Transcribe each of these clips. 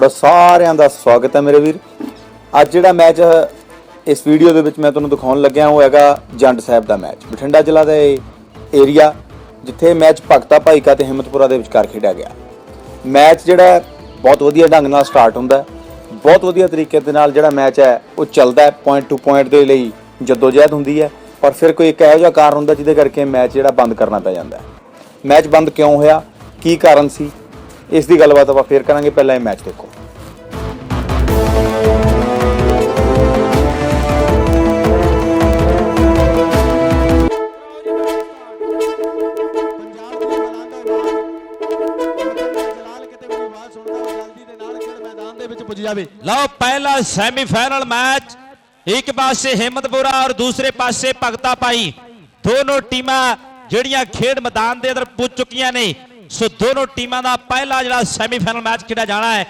ਤੁਹਾਡਾ ਸਾਰਿਆਂ ਦਾ ਸਵਾਗਤ ਹੈ ਮੇਰੇ ਵੀਰ। ਅੱਜ ਜਿਹੜਾ ਮੈਚ ਇਸ ਵੀਡੀਓ ਦੇ ਵਿੱਚ ਮੈਂ ਤੁਹਾਨੂੰ ਦਿਖਾਉਣ ਲੱਗਿਆ, ਉਹ ਹੈਗਾ ਜੰਡ ਸਾਹਿਬ ਦਾ ਮੈਚ। ਬਠਿੰਡਾ ਜ਼ਿਲ੍ਹਾ ਦਾ ਇਹ ਏਰੀਆ ਜਿੱਥੇ ਮੈਚ ਭਗਤਾ ਭਾਈਕਾ ਤੇ ਹਿੰਮਤਪੁਰਾ ਦੇ ਵਿਚਕਾਰ ਖੇਡਿਆ ਗਿਆ। ਮੈਚ ਜਿਹੜਾ ਬਹੁਤ ਵਧੀਆ ਢੰਗ ਨਾਲ ਸਟਾਰਟ ਹੁੰਦਾ ਬਹੁਤ ਵਧੀਆ ਤਰੀਕੇ ਦੇ ਨਾਲ ਜਿਹੜਾ ਮੈਚ ਹੈ, ਉਹ ਚੱਲਦਾ ਹੈ। ਪੁਆਇੰਟ ਟੂ ਪੁਆਇੰਟ ਦੇ ਲਈ ਜਦੋਜਹਿਦ ਹੁੰਦੀ ਹੈ। ਪਰ ਫਿਰ ਕੋਈ ਇੱਕ ਇਹੋ ਜਿਹਾ ਕਾਰਨ ਹੁੰਦਾ ਜਿਹਦੇ ਕਰਕੇ ਮੈਚ ਜਿਹੜਾ ਬੰਦ ਕਰਨਾ ਪੈ ਜਾਂਦਾ ਹੈ। ਮੈਚ ਬੰਦ ਕਿਉਂ ਹੋਇਆ? ਕੀ ਕਾਰਨ ਸੀ? ਇਸ ਦੀ ਗੱਲਬਾਤ ਆਪਾਂ ਫੇਰ ਕਰਾਂਗੇ। ਪਹਿਲਾਂ ਇਹ ਮੈਚ ਦੇਖੋ। ਜਾਵੇ। ਲਓ, ਪਹਿਲਾ ਸੈਮੀਫਾਈਨਲ ਮੈਚ ਇੱਕ ਪਾਸੇ ਹਿੰਮਤਪੁਰਾ ਔਰ ਦੂਸਰੇ ਪਾਸੇ ਭਗਤਾ ਭਾਈ। ਦੋਨੋਂ ਟੀਮਾਂ ਜਿਹੜੀਆਂ ਖੇਡ ਮੈਦਾਨ ਦੇ ਅੰਦਰ ਪੁੱਜ ਚੁੱਕੀਆਂ ਨੇ, ਸੋ ਦੋਨੋਂ ਟੀਮਾਂ ਦਾ ਪਹਿਲਾ ਜਿਹੜਾ ਸੈਮੀਫਾਈਨਲ ਮੈਚ ਖੇਡਿਆ ਜਾਣਾ ਹੈ।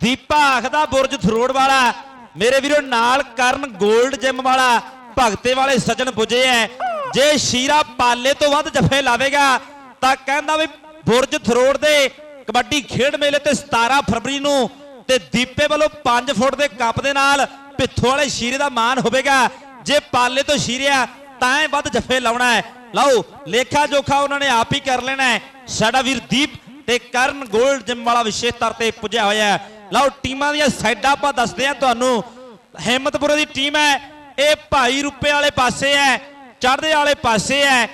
ਦੀਪਾ ਆਖਦਾ ਬੁਰਜ ਥਰੋੜ ਵਾਲਾ, ਮੇਰੇ ਵੀਰੋ ਨਾਲ ਕਰਨ 골ਡ ਜਿਮ ਵਾਲਾ ਭਗਤੇ ਵਾਲੇ ਸੱਜਣ ਪੁੱਜੇ ਐ। ਜੇ ਸ਼ੀਰਾ ਪਾਲੇ ਤੋਂ ਵੱਧ ਜਫੇ ਲਾਵੇਗਾ, ਤਾਂ ਕਹਿੰਦਾ ਵੀ ਬੁਰਜ ਥਰੋੜ ਦੇ ਕਬੱਡੀ ਖੇਡ ਮੇਲੇ ਤੇ 17 ਫਰਵਰੀ ਨੂੰ ਤੇ ਦੀਪੇ ਵੱਲੋਂ 5 ਫੁੱਟ ਦੇ ਕੱਪ ਦੇ ਨਾਲ ਪਿੱਥੋਂ ਵਾਲੇ ਸ਼ੀਰੇ ਦਾ ਮਾਨ ਹੋਵੇਗਾ। ਜੇ ਪਾਲੇ ਤੋਂ ਸ਼ੀਰਿਆ ਤਾਂ ਹੀ ਵੱਧ ਜੱਫੇ ਲਾਉਣਾ ਹੈ। ਲਓ ਲੇਖਾ ਜੋਖਾ ਉਹਨਾਂ ਨੇ ਆਪ ਹੀ ਕਰ ਲੈਣਾ ਹੈ। ਸਾਡਾ ਵੀਰ ਦੀਪ ਤੇ ਕਰਨ 골ਡ ਜਿਮ ਵਾਲਾ ਵਿਸ਼ੇਸ਼ ਤੌਰ ਤੇ ਪੁੱਜਿਆ ਹੋਇਆ ਹੈ। ਲਓ ਟੀਮਾਂ ਦੀਆਂ ਸਾਈਡਾਂ ਆਪਾਂ ਦੱਸਦੇ ਹਾਂ ਤੁਹਾਨੂੰ। ਹਿੰਮਤਪੁਰੇ ਦੀ ਟੀਮ ਹੈ। ਇਹ ਭਾਈ ਰੁੱਪੇ ਵਾਲੇ ਪਾਸੇ ਹੈ ਚੜ੍ਹਦੇ ਵਾਲੇ ਪਾਸੇ ਹੈ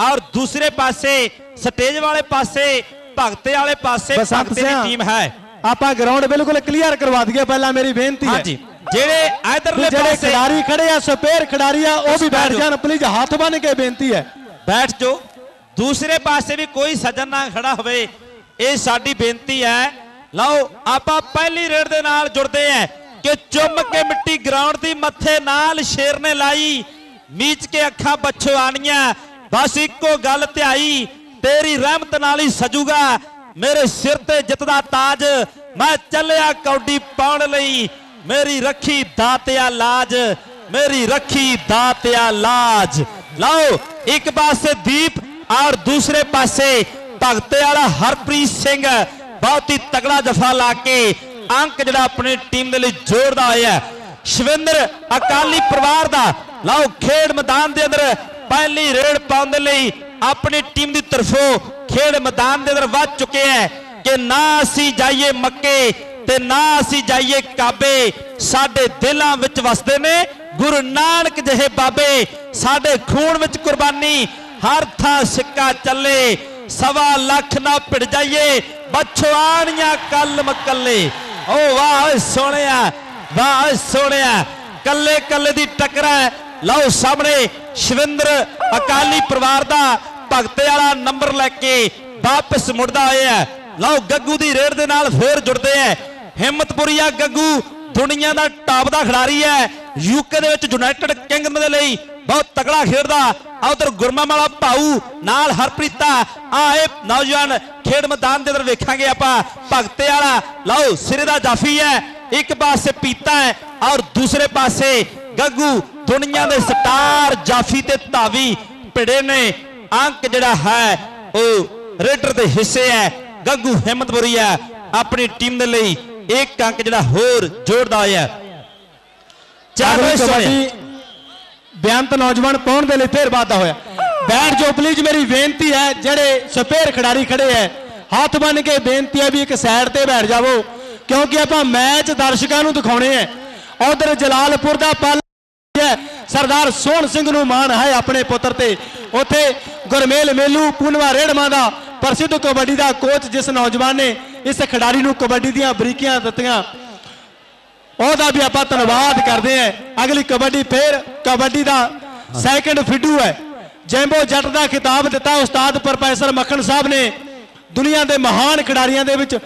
ਔਰ ਦੂਸਰੇ ਪਾਸੇ ਸਟੇਜ ਵਾਲੇ ਪਾਸੇ ਭਗਤੇ ਵਾਲੇ ਪਾਸੇ ਭਗਤੇ ਦੀ। ਟੀਮ ਹੈ। ਆਪਾਂ ਗਰਾਊਂਡ ਬਿਲਕੁਲ ਕਲੀਅਰ ਕਰਵਾ ਦਈਏ ਪਹਿਲਾਂ ਮੇਰੀ ਬੇਨਤੀ ਹੈ। ਹਾਂਜੀ ਜਿਹੜੇ ਇਧਰਲੇ ਜਿਹੜੇ ਪਾਸੇ ਖਿਡਾਰੀ ਖੜੇ ਆ ਸਪੇਅਰ ਖਿਡਾਰੀ ਆ ਉਹ ਵੀ ਬੈਠ। ਜਾਣ ਪਲੀਜ਼ ਹੱਥ ਬੰਨ ਕੇ ਬੇਨਤੀ ਹੈ। ਬੈਠ ਜੋ ਦੂਸਰੇ ਪਾਸੇ ਵੀ ਕੋਈ ਸੱਜਣ ਨਾ ਖੜਾ ਹੋਵੇ ਇਹ ਸਾਡੀ ਬੇਨਤੀ ਹੈ। ਲਓ ਆਪਾਂ ਪਹਿਲੀ ਰੇਡ ਦੇ ਨਾਲ ਜੁੜਦੇ ਹਾਂ ਕਿ ਚੁੰਮ ਕੇ ਮਿੱਟੀ ਗਰਾਊਂਡ ਦੀ ਮੱਥੇ ਨਾਲ ਸ਼ੇਰ ਨੇ ਲਾਈ ਮੀਚ ਕੇ ਅੱਖਾਂ ਬੱਚੋ ਆਣੀਆਂ ਬਸ ਇੱਕੋ ਗੱਲ ਧਿਆਈ ਤੇਰੀ ਰਹਿਮਤ ਨਾਲ ਹੀ ਸਜੂਗਾ। ਮੇਰੇ ਸਿਰ ਤੇ ਜਿੱਤ ਦਾ ਤਾਜ, ਮੈਂ ਚੱਲਿਆ ਕੌਡੀ ਪਾਉਣ ਲਈ। ਮੇਰੀ ਰੱਖੀ ਦਾਤਿਆ ਲਾਜ, ਮੇਰੀ ਰੱਖੀ ਦਾਤਿਆ ਲਾਜ। ਲਓ, ਇੱਕ ਪਾਸੇ ਦੀਪ ਔਰ ਦੂਸਰੇ ਪਾਸੇ ਭਗਤੇ ਵਾਲਾ ਹਰਪ੍ਰੀਤ ਸਿੰਘ। ਬਹੁਤ ਹੀ ਤਗੜਾ ਜਫਾ ਲਾ ਕੇ ਅੰਕ ਜਿਹੜਾ ਆਪਣੀ ਟੀਮ ਦੇ ਲਈ ਜੋੜਦਾ ਹੋਇਆ ਸ਼ਵਿੰਦਰ ਅਕਾਲੀ ਪਰਿਵਾਰ ਦਾ। ਲਓ, ਖੇਡ ਮੈਦਾਨ ਦੇ ਅੰਦਰ ਪਹਿਲੀ ਰੇਡ ਪਾਉਣ ਦੇ ਲਈ ਆਪਣੀ ਟੀਮ ਦੀ ਤਰਫੋਂ ਖੇਡ ਮੈਦਾਨ ਦੇ ਅੰਦਰ ਵੱਧ ਚੁੱਕੇ ਹੈ ਕਿ ਨਾ ਅਸੀਂ ਜਾਈਏ ਮੱਕੇ ਤੇ ਨਾ ਅਸੀਂ ਜਾਈਏ ਕਾਬੇ, ਸਾਡੇ ਦਿਲਾਂ ਵਿੱਚ ਵਸਦੇ ਨੇ, ਗੁਰੂ ਨਾਨਕ ਜਿਹੇ ਬਾਬੇ, ਸਾਡੇ ਖੂਨ ਵਿੱਚ ਕੁਰਬਾਨੀ, ਹਰ ਥਾਂ ਸਿੱਕਾ ਚੱਲੇ, ਸਵਾ ਲੱਖ ਨਾ ਭਿੜ ਜਾਈਏ ਬਛਵਾਣੀਆਂ ਕੱਲ ਮਕੱਲੇ। ਓ ਵਾਹ ਓਏ ਸੋਹਣਿਆ, ਵਾਹ ਓਏ ਸੋਹਣਿਆ ਕੱਲੇ ਕੱਲੇ ਦੀ ਟਕਰਾ ਲਓ ਸਾਹਮਣੇ ਸ਼ਿਵਿੰਦਰ ਅਕਾਲੀ ਪਰਿਵਾਰ ਦਾ ਭਗਤੇ ਵਾਲਾ ਨੰਬਰ ਲੈ ਕੇ ਵਾਪਸ ਮੁੜਦਾ ਹੋਇਆ ਲਓ, ਗੱਗੂ ਦੀ ਰੇਡ ਦੇ ਨਾਲ ਫੇਰ ਜੁੜਦੇ ਐ ਹਿੰਮਤਪੁਰੀਆ ਗੱਗੂ ਦੁਨੀਆ ਦਾ ਟਾਪ ਦਾ ਖਿਡਾਰੀ ਹੈ। ਯੂਕੇ ਦੇ ਵਿੱਚ ਯੂਨਾਈਟਿਡ ਕਿੰਗਡਮ ਦੇ ਲਈ ਬਹੁਤ ਤਕੜਾ ਖੇਡਦਾ। ਆ ਉਧਰ ਗੁਰਮਾ ਵਾਲਾ ਭਾਊ ਨਾਲ ਹਰਪ੍ਰੀਤਾ ਆ। ਇਹ ਨੌਜਵਾਨ ਖੇਡ ਮੈਦਾਨ ਦੇ ਅੰਦਰ ਵੇਖਾਂਗੇ ਆਪਾਂ। ਭਗਤੇ ਵਾਲਾ, ਲਓ, ਸਿਰੇ ਦਾ ਜਾਫੀ ਹੈ। ਇੱਕ ਪਾਸੇ ਪੀਤਾ ਹੈ ਔਰ ਦੂਸਰੇ ਪਾਸੇ ਗੱਗੂ ਦੁਨੀਆ ਦੇ ਸਟਾਰ ਜਾਫੀ ਤੇ ਧਾਵੀ ਭਿੜੇ ਨੇ। ਅੰਕ ਜਿਹੜਾ ਹੈ ਉਹ ਰੇਡਰ ਦੇ ਹਿੱਸੇ ਹੈ ਗੱਗੂ ਹਿੰਮਤਪੁਰੀ ਹੈ। ਆਪਣੀ ਟੀਮ ਦੇ ਲਈ ਇੱਕ ਅੰਕ ਜਿਹੜਾ ਹੋਰ ਜੋੜਦਾ ਹੋਇਆ ਚਾਰ ਸੋਹਣੇ ਬੇਅੰਤ ਨੌਜਵਾਨ ਪਾਉਣ ਦੇ ਲਈ ਫੇਰ ਵਾਧਾ ਹੋਇਆ। ਬੈਠ ਜਾਓ ਪਲੀਜ਼ ਮੇਰੀ ਬੇਨਤੀ ਹੈ ਜਿਹੜੇ ਸਪੇਅਰ ਖਿਡਾਰੀ ਖੜੇ ਹੈ ਹੱਥ ਬੰਨ ਕੇ ਬੇਨਤੀ ਹੈ ਵੀ ਇੱਕ ਸਾਈਡ ਤੇ ਬੈਠ ਜਾਵੋ ਕਿਉਂਕਿ ਆਪਾਂ ਮੈਚ ਦਰਸ਼ਕਾਂ ਨੂੰ ਦਿਖਾਉਣੇ ਹੈ। ਉਧਰ ਜਲਾਲਪੁਰ ਦਾ ਪਲ ਹੈ ਸਰਦਾਰ ਸੋਹਣ ਸਿੰਘ ਨੂੰ ਮਾਣ ਹੈ ਆਪਣੇ ਪੁੱਤਰ ਤੇ। ਉੱਥੇ ਗੁਰਮੇਲ ਮੇਲੂ ਪੂਨਵਾ ਰੇੜਮਾ ਦਾ ਪ੍ਰਸਿੱਧ ਕਬੱਡੀ ਦਾ ਕੋਚ ਜਿਸ ਨੌਜਵਾਨ ਨੇ ਇਸ ਖਿਡਾਰੀ ਨੂੰ ਕਬੱਡੀ ਦੀਆਂ ਬਰੀਕੀਆਂ ਦਿੱਤੀਆਂ। ਉਹਦਾ ਵੀ ਆਪਾਂ ਧੰਨਵਾਦ ਕਰਦੇ ਹਾਂ। ਅਗਲੀ ਕਬੱਡੀ ਫੇਰ ਕਬੱਡੀ ਦਾ ਸੈਕੰਡ ਫਿੱਡੂ ਹੈ। ਜੈਂਬੋ ਜੱਟ ਦਾ ਖਿਤਾਬ ਦਿੱਤਾ ਉਸਤਾਦ ਪ੍ਰੋਫੈਸਰ ਮੱਖਣ ਸਾਹਿਬ ਨੇ। ਦੁਨੀਆ ਦੇ ਮਹਾਨ ਖਿਡਾਰੀਆਂ ਦੇ ਵਿੱਚ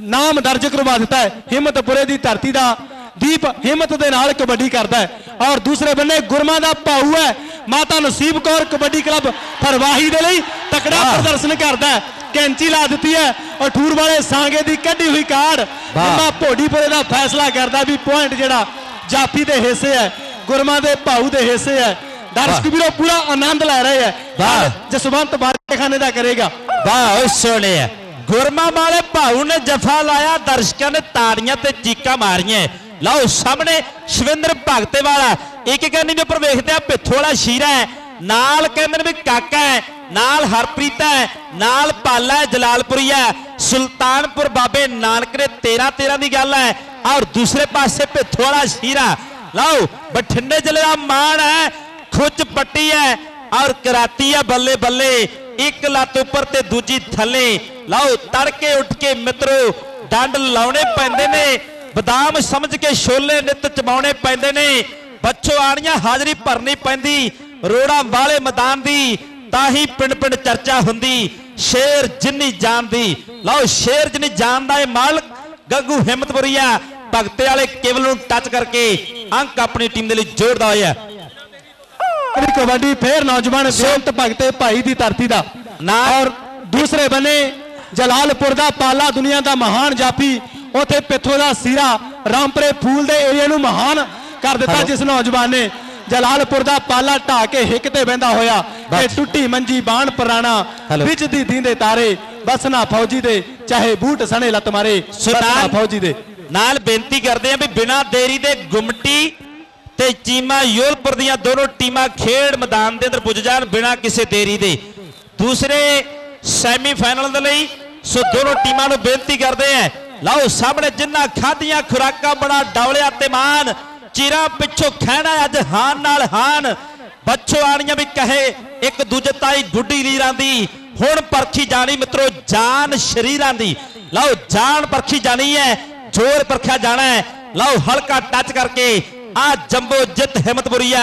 ਨਾਮ ਦਰਜ ਕਰਵਾ ਦਿੱਤਾ ਹੈ। ਹਿੰਮਤਪੁਰੇ ਦੀ ਧਰਤੀ ਦਾ ਦੀਪ ਹਿੰਮਤ ਦੇ ਨਾਲ ਕਬੱਡੀ ਕਰਦਾ ਹੈ। ਔਰ ਦੂਸਰੇ ਬੰਨੇ ਗੁਰਮਾ ਦਾ ਭਾਊ ਹੈ। ਮਾਤਾ ਨਸੀਬ ਕੌਰ ਕਬੱਡੀ ਕਲੱਬ ਫਰਵਾਹੀ ਦੇ ਲਈ ਤਕੜਾ ਪ੍ਰਦਰਸ਼ਨ ਕਰਦਾ ਹੈ। ਕੈਂਚੀ ਲਾ ਦਿੱਤੀ ਹੈ। ਅਠੂਰ ਵਾਲੇ ਸਾਂਗੇ ਦੀ ਕੱਢੀ ਹੋਈ ਕਾਰਡ ਗੁਰਮਾ ਭੋਡੀਪੁਰੇ ਦਾ ਫੈਸਲਾ ਕਰਦਾ ਵੀ ਪੁਆਇੰਟ ਜਿਹੜਾ ਜਾਫੀ ਦੇ ਹਿੱਸੇ ਹੈ ਗੁਰਮਾ ਦੇ ਭਾਊ ਦੇ ਹਿੱਸੇ ਹੈ। ਦਰਸ਼ਕ ਵੀਰੋ ਪੂਰਾ ਆਨੰਦ ਲੈ ਰਹੇ ਹੈ। ਵਾਹ। ਜਸਵੰਤ ਬਾਰੇਖਾਨੇ ਦਾ ਕਰੇਗਾ। ਵਾਹ ਓਏ ਸੋਹਣਿਆ ਗੁਰਮਾ ਵਾਲੇ ਭਾਊ ਨੇ ਜਫਾ ਲਾਇਆ ਦਰਸ਼ਕਾਂ ਨੇ ਤਾੜੀਆਂ ਤੇ ਚੀਕਾਂ ਮਾਰੀਆਂ ਲਓ ਸਾਹਮਣੇ ਸ਼ਵਿੰਦਰ ਭਗਤੇ ਵਾਲਾ ਇੱਕ ਕੰਨੀ ਦੇ ਉੱਪਰ ਵੇਖਦੇ ਆ ਪਿੱਥੋ ਵਾਲਾ ਸ਼ੀਰਾ ਹੈ। ਨਾਲ ਕਹਿੰਦੇ ਨੇ ਵੀ ਕਾਕਾ ਹੈ, ਨਾਲ ਹਰਪ੍ਰੀਤ ਹੈ, ਨਾਲ ਪਾਲਾ ਜਲਾਲਪੁਰੀ ਹੈ। ਸੁਲਤਾਨਪੁਰ ਬਾਬੇ ਨਾਨਕ ਨੇ 13 13 ਦੀ ਗੱਲ ਹੈ। ਔਰ ਦੂਸਰੇ ਪਾਸੇ ਪਿੱਥੋ ਵਾਲਾ ਸ਼ੀਰਾ। ਲਓ, ਬਠਿੰਡੇ ਜ਼ਿਲ੍ਹੇ ਦਾ ਮਾਣ ਹੈ, ਖੁੱਚ ਪੱਟੀ ਹੈ ਔਰ ਕਰਾਤੀ ਹੈ ਬੱਲੇ ਬੱਲੇ ਇੱਕ ਲੱਤ ਉੱਪਰ ਤੇ ਦੂਜੀ ਥੱਲੇ। ਲਓ, ਤੜਕੇ ਉੱਠ ਕੇ ਮਿੱਤਰੋ, ਡੰਡ ਲਾਉਣੇ ਪੈਂਦੇ ਨੇ। ਬਦਾਮ ਸਮਝ ਕੇ ਛੋਲੇ ਨਿੱਤ ਚਬਾਉਣੇ ਪੈਂਦੇ ਨੇ। ਬੱਚੋ ਆਣੀਆਂ ਹਾਜ਼ਰੀ ਭਰਨੀ ਪੈਂਦੀ ਰੋੜਾ ਵਾਲੇ ਮੈਦਾਨ ਦੀ ਤਾਂ ਹੀ ਪਿੰਡ ਪਿੰਡ ਚਰਚਾ ਹੁੰਦੀ। ਸ਼ੇਰ ਜਿੰਨੀ ਜਾਨ ਦੀ ਲਓ ਸ਼ੇਰ ਜਿੰਨੀ ਜਾਨ ਦਾ ਇਹ ਮਾਲਕ ਗੱਗੂ ਹਿੰਮਤਪੁਰੀਆ ਭਗਤੇ ਵਾਲੇ ਕੇਵਲ ਨੂੰ ਟੱਚ ਕਰਕੇ ਅੰਕ ਆਪਣੀ ਟੀਮ ਦੇ ਲਈ ਜੋੜਦਾ ਹੋਇਆ। ਅਗਲੀ ਕਬੱਡੀ ਫੇਰ ਨੌਜਵਾਨ ਬੇਅੰਤ ਭਗਤੇ ਭਾਈ ਦੀ ਧਰਤੀ ਦਾ। ਨਾ। ਔਰ ਦੂਸਰੇ ਬੰਨੇ ਜਲਾਲਪੁਰ ਦਾ ਪਾਲਾ ਦੁਨੀਆ ਦਾ ਮਹਾਨ ਜਾਫੀ ਉਥੇ ਪਿੱਥੋ ਦਾ ਸੀਰਾ ਰਾਮਪਰੇ ਫੂਲ ਦੇ ਏਰੀਆ ਨੂੰ ਮਹਾਨ ਕਰ ਦਿੱਤਾ। ਜਿਸ ਨੌਜਵਾਨ ਨੇ ਜਲਾਲਪੁਰ ਦਾ ਪਾਲਾ ਢਾ ਕੇ ਹਿੱਕ ਤੇ ਬਹਿੰਦਾ ਹੋਇਆ ਤੇ। ਟੁੱਟੀ ਮੰਜੀ ਬਾਣ ਪੁਰਾਣਾ। ਵਿੱਚ ਦੀ ਦੀਂਦੇ ਤਾਰੇ ਬਸਨਾ ਫੌਜੀ ਦੇ ਚਾਹੇ ਬੂਟ ਸਣੇ ਲੱਤ ਮਾਰੇ ਬਸਨਾ ਫੌਜੀ ਦੇ ਨਾਲ ਬੇਨਤੀ ਕਰਦੇ ਆ ਵੀ ਬਿਨਾਂ ਦੇਰੀ ਦੇ ਗੁਮਟੀ ਤੇ ਚੀਮਾ ਯੋਲਪੁਰ ਦੀਆਂ ਦੋਨੋਂ ਟੀਮਾਂ ਖੇਡ ਮੈਦਾਨ ਦੇ ਅੰਦਰ ਪੁੱਜ ਜਾਣ ਬਿਨਾਂ ਕਿਸੇ ਦੇਰੀ ਦੇ ਦੂਸਰੇ ਸੈਮੀਫਾਈਨਲ ਦੇ ਲਈ ਸੋ ਦੋਨੋਂ ਟੀਮਾਂ ਨੂੰ ਬੇਨਤੀ ਕਰਦੇ ਆ ਲਓ ਸਾਹਮਣੇ ਜਿੰਨਾ ਖਾਧੀਆਂ ਖੁਰਾਕਾਂ, ਬੜਾ ਡੌਲਿਆ ਤੇ ਮਾਨ ਚਿਰਾਂ ਪਿੱਛੋਂ ਖਹਿਣਾ ਅੱਜ ਹਾਨ ਨਾਲ ਹਾਨ। ਬੱਚੋ ਆਣੀਆਂ ਵੀ ਕਹੇ, ਇੱਕ ਦੂਜੇ ਤਾਈ ਗੁੱਡੀ ਲੀਰਾਂ ਦੀ। ਹੁਣ ਪਰਖੀ ਜਾਣੀ ਮਿੱਤਰੋ, ਜਾਨ ਸ਼ਰੀਰਾਂ ਦੀ। ਲਓ ਜਾਨ ਪਰਖੀ ਜਾਣੀ ਹੈ, ਜ਼ੋਰ ਪਰਖਿਆ ਜਾਣਾ ਹੈ। ਲਓ ਹਲਕਾ ਟੱਚ ਕਰਕੇ, ਆ ਜੰਬੋ ਜਿੱਤ ਹਿੰਮਤਪੁਰੀਆ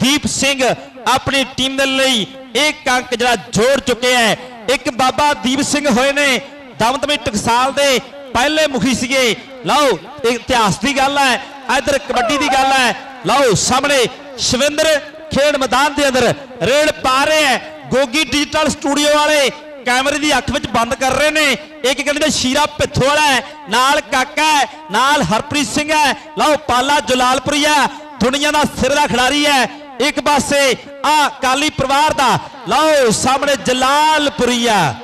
ਦੀਪ ਸਿੰਘ ਆਪਣੀ ਟੀਮ ਦੇ ਲਈ ਇੱਕ ਅੰਕ ਜਿਹੜਾ ਜੋੜ ਚੁੱਕੇ ਹੈ। ਇੱਕ ਬਾਬਾ ਦੀਪ ਸਿੰਘ ਹੋਏ ਨੇ, ਦਮਦਮੀ ਟਕਸਾਲ ਦੇ ਪਹਿਲੇ ਮੁਖੀ ਸੀਗੇ। ਲਓ ਇਤਿਹਾਸ ਦੀ ਗੱਲ ਹੈ, ਇਧਰ ਕਬੱਡੀ ਦੀ ਗੱਲ ਹੈ। ਲਓ, ਸਾਹਮਣੇ ਸ਼ਵਿੰਦਰ ਖੇਡ ਮੈਦਾਨ ਦੇ ਅੰਦਰ ਰੇਡ ਪਾ ਰਹੇ ਹੈ। ਗੋਗੀ ਡਿਜੀਟਲ ਸਟੂਡੀਓ ਵਾਲੇ ਕੈਮਰੇ ਦੀ ਅੱਖ ਵਿੱਚ ਬੰਦ ਕਰ ਰਹੇ ਨੇ। ਇੱਕ ਕਹਿੰਦੇ ਨੇ, ਸ਼ੀਰਾ ਪਿੱਥੋ ਵਾਲਾ ਹੈ, ਨਾਲ ਕਾਕਾ ਹੈ, ਨਾਲ ਹਰਪ੍ਰੀਤ ਸਿੰਘ ਹੈ। ਲਓ, ਪਾਲਾ ਜਲਾਲਪੁਰੀ ਹੈ, ਦੁਨੀਆ ਦਾ ਸਿਰ ਦਾ ਖਿਡਾਰੀ ਹੈ। ਇੱਕ ਪਾਸੇ ਆ ਕਾਲੀ ਪਰਿਵਾਰ ਦਾ। ਲਓ, ਸਾਹਮਣੇ ਜਲਾਲਪੁਰੀਆ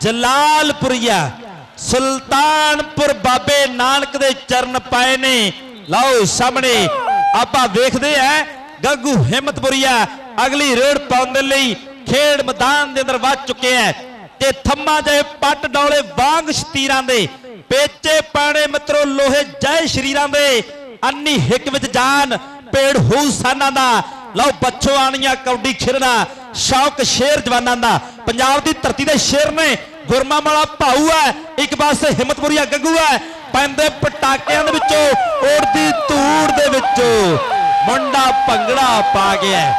ਜਲਾਲਪੁਰੀਆ ਸੁਲਤਾਨਪੁਰ ਬਾਬੇ ਨਾਨਕ ਦੇ ਚਰਨ ਪਾਏ ਨੇ। ਲਓ ਸਾਹਮਣੇ ਆਪਾਂ ਵੇਖਦੇ ਆ, ਗੱਗੂ ਹਿੰਮਤਪੁਰੀਆ ਅਗਲੀ ਰੇਡ ਪਾਉਣ ਦੇ ਲਈ ਖੇਡ ਮੈਦਾਨ ਦੇ ਅੰਦਰ ਵੱਜ ਚੁੱਕੇ ਹੈ ਤੇ ਥੰਮਾ ਜੇ ਪੱਟ ਡੌਲੇ ਵਾਂਗ ਸ਼ਤੀਰਾਂ ਦੇ, ਪੇਚੇ ਪਾਣੇ ਮਿੱਤਰੋ ਲੋਹੇ ਜੈ ਸ਼ਰੀਰਾਂ ਦੇ, ਅੰਨੀ ਹਿੱਕ ਵਿੱਚ ਜਾਨ ਪੇੜ ਹੋਊ ਸਾਨਾਂ ਦਾ। ਲਓ ਬੱਚੋ ਆਣੀਆਂ ਕੌਡੀ ਖਿਰਣਾ ਸ਼ੌਕ ਸ਼ੇਰ ਜਵਾਨਾਂ ਦਾ। ਪੰਜਾਬ ਦੀ ਧਰਤੀ ਦੇ ਸ਼ੇਰ ਨੇ ਗੁਰਮਾ ਵਾਲਾ ਭਾਊ ਹੈ, ਇੱਕ ਪਾਸੇ ਹਿੰਮਤਪੁਰੀਆ ਗੱਗੂ ਹੈ, ਪੈਂਦੇ ਪਟਾਕਿਆਂ ਦੇ ਵਿੱਚੋਂ, ਉੜਦੀ ਧੂੜ ਦੇ ਵਿੱਚੋਂ। ਮੁੰਡਾ ਭੰਗੜਾ ਪਾ ਗਿਆ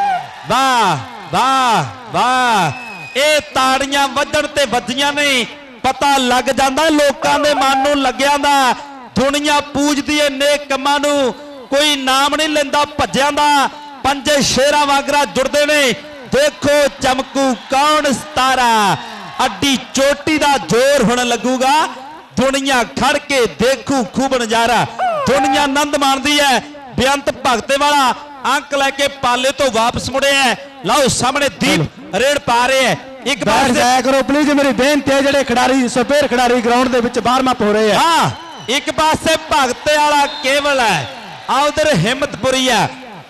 ਵਾਹ ਵਾਹ ਵਾਹ। ਇਹ ਤਾੜੀਆਂ ਵੱਜਣ ਤੇ ਵੱਜੀਆਂ ਨੇ ਪਤਾ ਲੱਗ ਜਾਂਦਾ ਲੋਕਾਂ ਦੇ ਮਨ ਨੂੰ ਲੱਗਿਆ ਦਾ। ਦੁਨੀਆ ਪੂਜਦੀ ਏ ਨੇਕ ਕੰਮਾਂ ਨੂੰ, ਕੋਈ ਨਾਮ ਨਹੀਂ ਲੈਂਦਾ ਭੱਜਿਆਂ ਦਾ। ਪੰਜੇ ਸ਼ੇਰਾਂ ਵਾਂਗਰਾ ਜੁੜਦੇ ਨੇ। ਦੇਖੋ ਚਮਕੂ ਕੌਣ ਸਤਾਰਾ। ਅੱਡੀ ਚੋਟੀ ਦਾ ਜ਼ੋਰ ਹੁਣ ਲੱਗੂਗਾ। ਦੁਨੀਆ ਖੜ ਕੇ ਦੇਖੂ ਖੂਬ ਨਜ਼ਾਰਾ। ਦੁਨੀਆ ਆਨੰਦ ਮਾਣਦੀ ਹੈ। ਬੇਅੰਤ ਭਗਤੇ ਵਾਲਾ ਅੰਕ ਲੈ ਕੇ ਪਾਲੇ ਤੋਂ ਵਾਪਸ ਮੁੜਿਆ ਹੈ। ਲਓ ਸਾਹਮਣੇ ਦੀਪ ਰੇਡ ਪਾ ਰਹੇ ਹੈ। ਇੱਕ ਪਾਸੇ ਜਾਇਆ ਕਰੋ ਪਲੀਜ਼ ਮੇਰੀ ਬੇਨਤੀ ਹੈ ਜਿਹੜੇ ਖਿਡਾਰੀ ਸਪੇਅਰ ਖਿਡਾਰੀ ਗਰਾਊਂਡ ਦੇ ਵਿੱਚ ਬਾਹਰ ਮੱਪ ਹੋ ਰਹੇ ਆ ਹਾਂ ਇੱਕ ਪਾਸੇ ਭਗਤੇ ਵਾਲਾ ਕੇਵਲ ਹੈ। ਆ ਉਧਰ ਹਿੰਮਤਪੁਰੀ ਹੈ।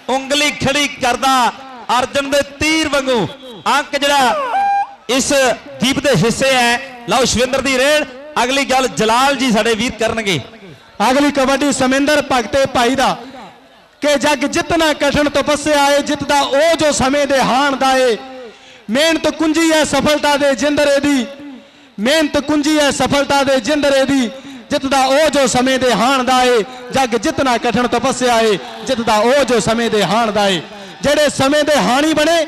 ਉਂਗਲੀ ਖੜੀ ਕਰਦਾ ਅਰਜਨ ਦੇ ਤੀਰ ਵਾਂਗੂ। ਅੰਕ ਜਿਹੜਾ ਇਸ ਦੀਪ ਦੇ ਹਿੱਸੇ ਹੈ। ਲਓ ਸ਼ਵਿੰਦਰ ਦੀ ਰੇਡ। ਅਗਲੀ ਗੱਲ ਜਲਾਲ ਜੀ ਸਾਡੇ ਵੀਰ ਕਰਨਗੇ। ਅਗਲੀ ਕਬੱਡੀ ਸਮਿੰਦਰ ਭਗਤੇ ਭਾਈ ਦਾ। ਕਿ ਜਗ ਜਿਤਨਾ ਕਠਨ ਤਪੱਸਿਆ ਆਏ, ਜਿੱਤਦਾ ਉਹ ਜੋ ਸਮੇਂ ਦੇ ਹਾਣ ਦਾ ਏ। ਮਿਹਨਤ ਕੁੰਜੀ ਹੈ ਸਫਲਤਾ ਦੇ ਜਿੰਦਰੇ ਦੀ। ਮਿਹਨਤ ਕੁੰਜੀ ਹੈ ਸਫਲਤਾ ਦੇ ਜਿੰਦਰੇ ਦੀ। ਜਿੱਤਦਾ ਉਹ ਜੋ ਸਮੇਂ ਦੇ ਹਾਣ ਦਾ ਏ। ਜਗ ਜਿੱਤਣਾ ਕਠਨ ਤਪੱਸਿਆ ਏ ਜਿੱਤਦਾ ਉਹ ਜੋ ਸਮੇਂ ਦੇ ਹਾਣ ਦਾ ਏ। ਜਿਹੜੇ ਸਮੇਂ ਦੇ ਹਾਣੀ ਬਣੇ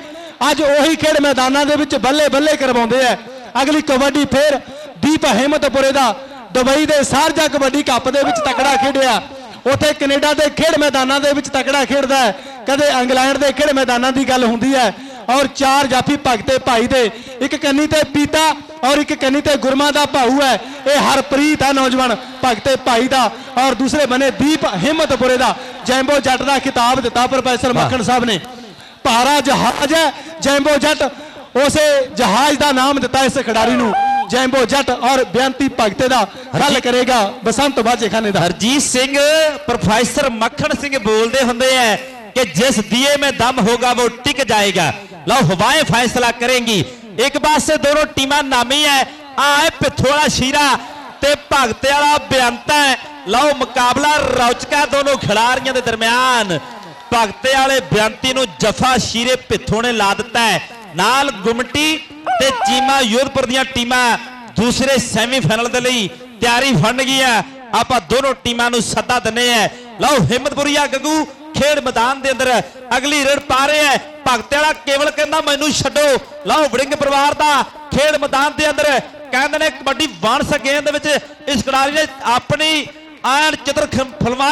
ਅੱਜ ਉਹੀ ਖੇਡ ਮੈਦਾਨਾਂ ਦੇ ਵਿੱਚ ਬੱਲੇ ਬੱਲੇ ਕਰਵਾਉਂਦੇ ਆ। ਅਗਲੀ ਕਬੱਡੀ ਫੇਰ ਦੀਪ ਹਿੰਮਤਪੁਰੇ ਦਾ, ਦੁਬਈ ਦੇ ਸਾਰਜਾ ਕਬੱਡੀ ਕੱਪ ਦੇ ਵਿੱਚ ਤਕੜਾ ਖੇਡਿਆ। ਉੱਥੇ ਕੈਨੇਡਾ ਦੇ ਖੇਡ ਮੈਦਾਨਾਂ ਦੇ ਵਿੱਚ ਤਕੜਾ ਖੇਡਦਾ ਹੈ। ਕਦੇ ਇੰਗਲੈਂਡ ਦੇ ਖੇਡ ਮੈਦਾਨਾਂ ਦੀ ਗੱਲ ਹੁੰਦੀ ਹੈ। ਔਰ ਚਾਰ ਜਾਫੀ ਭਗਤੇ ਭਾਈ ਦੇ, ਇੱਕ ਕੰਨੀ ਤੇ ਪੀਤਾ ਔਰ ਇੱਕ ਕੰਨੀ ਤੇ ਗੁਰਮਾ ਦਾ ਭਾਊ ਹੈ। ਇਹ ਹਰਪ੍ਰੀਤ ਹੈ ਨੌਜਵਾਨ ਭਗਤੇ ਭਾਈ ਦਾ। ਔਰ ਦੂਸਰੇ ਬੰਨੇ ਦੀਪ ਹਿੰਮਤਪੁਰੇ ਦਾ। ਜੈਂਬੋ ਜੱਟ ਦਾ ਖਿਤਾਬ ਦਿੱਤਾ ਪ੍ਰੋਫੈਸਰ ਮੱਖਣ ਸਾਹਿਬ ਨੇ। ਭਾਰਾ ਜਹਾਜ਼ ਹੈ ਜੈਂਬੋ ਜੱਟ। ਉਸੇ ਜਹਾਜ਼ ਦਾ ਨਾਮ ਦਿੱਤਾ ਇਸ ਖਿਡਾਰੀ ਨੂੰ। ਜੈਂਬੋ ਜੱਟ ਔਰ ਬੇਅੰਤੀ ਭਗਤੇ ਦਾ ਹੱਲ ਕਰੇਗਾ ਬਸੰਤ ਬਾਜੇਖਾਨੇ ਦਾ। ਹਰਜੀਤ ਸਿੰਘ ਪ੍ਰੋਫੈਸਰ ਮੱਖਣ ਸਿੰਘ ਬੋਲਦੇ ਹੁੰਦੇ ਐ ਕਿ ਜਿਸ ਦੀਏ ਮੈਂ ਦਮ ਹੋਗਾ ਉਹ ਟਿਕ ਜਾਏਗਾ। ਲਓ ਹਵਾਏ ਫੈਸਲਾ ਕਰੇਗੀ। ਇੱਕ ਪਾਸੇ ਦੋਨੋਂ ਟੀਮਾਂ ਨਾਮੀ ਐ। ਆ ਹੈ ਪਿਥੋਲਾ ਸ਼ੀਰਾ ਤੇ ਭਗਤੇ ਵਾਲਾ ਬੇਅੰਤਾ ਲਓ ਮੁਕਾਬਲਾ ਰੌਚਕਾ ਦੋਨੋਂ ਖਿਡਾਰੀਆਂ ਦੇ ਦਰਮਿਆਨ। ਭਗਤੇ ਵਾਲੇ ਬੇਅੰਤੀ ਨੂੰ ਜਫਾ ਸ਼ੀਰੇ ਪਿੱਥੋਂ ਨੇ ਲਾ ਦਿੱਤਾ ਹੈ। ਨਾਲ ਗੁਮਟੀ ਤੇ ਚੀਮਾ ਯੋਧਪੁਰ ਦੀਆਂ ਟੀਮਾਂ ਦੂਸਰੇ ਸੈਮੀਫਾਈਨਲ ਦੇ ਲਈ ਤਿਆਰੀ ਫੰਡ ਗਈਆਂ ਆਪਾਂ ਦੋਨੋਂ ਟੀਮਾਂ ਨੂੰ ਸੱਦਾ ਦਿੰਨੇ ਆ ਲਓ, ਹਿੰਮਤਪੁਰੀਆ ਗੱਗੂ ਖੇਡ ਮੈਦਾਨ ਦੇ ਅੰਦਰ ਅਗਲੀ ਰੇਡ ਪਾ ਰਹੇ ਹੈ। ਭਗਤ ਵਾਲਾ ਕੇਵਲ ਕਹਿੰਦਾ, ਮੈਨੂੰ ਛੱਡੋ। ਲਓ, ਵੜਿੰਗ ਪਰਿਵਾਰ ਦਾ ਖੇਡ ਮੈਦਾਨ ਦੇ ਅੰਦਰ ਕਹਿੰਦੇ ਨੇ ਕਬੱਡੀ ਵਾਣਸ ਗੇਮ ਦੇ ਵਿੱਚ। ਇਸ ਖਿਡਾਰੀ ਨੇ ਆਪਣੀ ਆਇਣ ਚਿੱਤਰ ਖਿ-